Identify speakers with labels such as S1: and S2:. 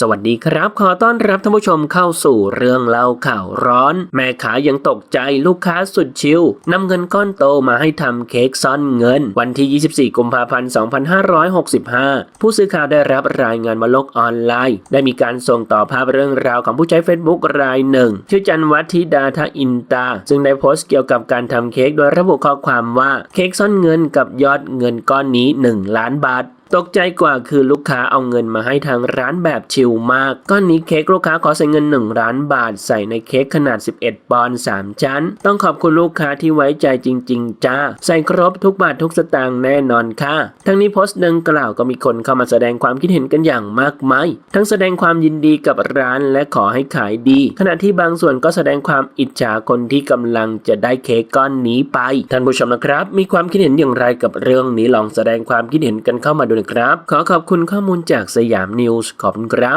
S1: สวัสดีครับ ขอต้อนรับท่านผู้ชมเข้าสู่เรื่องเล่าข่าวร้อน แม่ขายังตกใจลูกค้าสุดชิลนำเงินก้อนโตมาให้ทำเค้กซ่อนเงิน วันที่ 24 กุมภาพันธ์ 2565 ผู้สื่อข่าวได้รับรายงานมาโลกออนไลน์ ได้มีการส่งต่อภาพเรื่องราวของผู้ใช้ Facebook รายหนึ่ง ชื่อจันวัฒธิดาทอินตา ซึ่งได้โพสต์เกี่ยวกับการทำเค้กโดยระบุข้อความว่าเค้กซ่อนเงินกับยอดเงินก้อนนี้ 1 ล้านบาท ตกใจกว่าคือลูกค้าเอาเงินมาให้ทางร้านแบบชิลมาก ก้อนนี้เค้กลูกค้าขอใส่เงิน 1 ล้านบาท ใส่ในเค้กขนาด 11 ปอนด์ 3 ชั้น ต้องขอบคุณลูกค้าที่ไว้ใจจริง ๆ จ้า ใส่ครบทุกบาททุกสตางค์แน่นอนค่ะ ทั้งนี้โพสต์ดังกล่าวก็มีคนเข้ามาแสดงความคิดเห็นกันอย่างมากมาย ทั้งแสดงความยินดีกับร้านและขอให้ขายดี ขณะที่บางส่วนก็แสดงความอิจฉาคนที่กำลังจะได้เค้กก้อนนี้ไป ท่านผู้ชมนะครับ มีความคิดเห็นอย่างไรกับเรื่องนี้ลองแสดงความคิดเห็นกันเข้ามาดูนะครับ ขอขอบคุณข้อมูลจากสยามนิวส์ขอบคุณครับ